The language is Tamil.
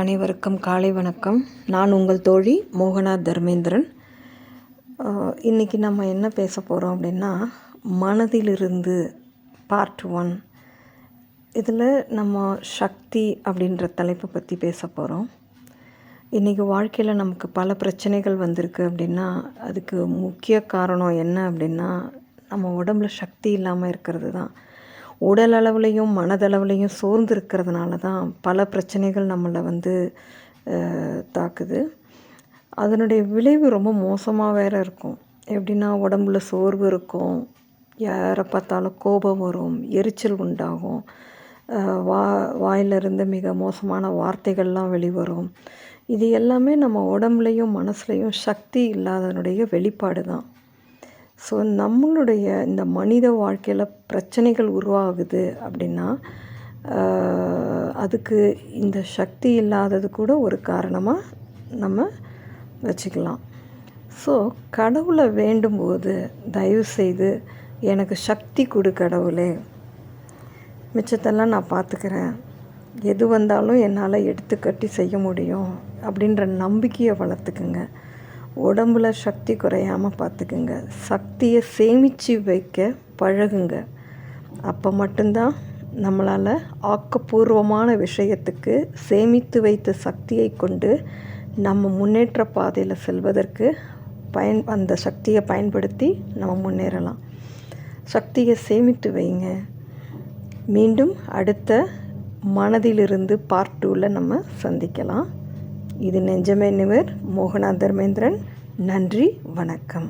அனைவருக்கும் காலை வணக்கம். நான் உங்கள் தோழி மோகனா தர்மேந்திரன். இன்றைக்கி இன்னைக்கு நம்ம என்ன பேச போகிறோம் அப்படின்னா மனதிலிருந்து பார்ட் ஒன் இதில் நம்ம சக்தி அப்படின்ற தலைப்பை பற்றி பேச போகிறோம் இன்றைக்கி வாழ்க்கையில் நமக்கு பல பிரச்சனைகள் வந்திருக்கு அப்படின்னா அதுக்கு முக்கிய காரணம் என்ன அப்படின்னா நம்ம உடம்புல சக்தி இல்லாமல் இருக்கிறது தான். உடல் அளவுலையும் மனதளவுலையும் சோர்ந்து இருக்கிறதுனால தான் பல பிரச்சனைகள் நம்மளை வந்து தாக்குது. அதனுடைய விளைவு ரொம்ப மோசமாக வேற இருக்கும். எப்படின்னா உடம்புல சோர்வு இருக்கும். யாரை பார்த்தாலும் கோபம் வரும் எரிச்சல் உண்டாகும். வா வாயிலிருந்து மிக மோசமான வார்த்தைகள்லாம் வெளிவரும். இது எல்லாமே நம்ம உடம்புலையும் மனசுலையும் சக்தி இல்லாதனுடைய வெளிப்பாடு தான். ஸோ நம்மளுடைய இந்த மனித வாழ்க்கையில் பிரச்சனைகள் உருவாகுது அப்படின்னா அதுக்கு இந்த சக்தி இல்லாதது கூட ஒரு காரணமாக நம்ம வச்சுக்கலாம். ஸோ கடவுளை வேண்டும்போது தயவு செய்து எனக்கு சக்தி கொடு கடவுளே. மிச்சத்தெல்லாம் நான் பார்த்துக்கிறேன் எது வந்தாலும் என்னால் எடுத்து கட்டி செய்ய முடியும் அப்படின்ற நம்பிக்கையை வளர்த்துக்குங்க. உடம்புல சக்தி குறையாமல் பார்த்துக்குங்க சக்தியை சேமித்து வைக்க பழகுங்க. அப்போ மட்டும்தான் நம்மளால் ஆக்கப்பூர்வமான விஷயத்துக்கு சேமித்து வைத்த சக்தியை கொண்டு நம்ம முன்னேற்ற பாதையில் செல்வதற்கு பயன் அந்த சக்தியை பயன்படுத்தி நம்ம முன்னேறலாம். சக்தியை சேமித்து வைங்க. மீண்டும் அடுத்த மனதிலிருந்து பார்ட் டூவில் நம்ம சந்திக்கலாம். இது நெஞ்சமே நிவர் மோகனா தர்மேந்திரன் நன்றி வணக்கம்.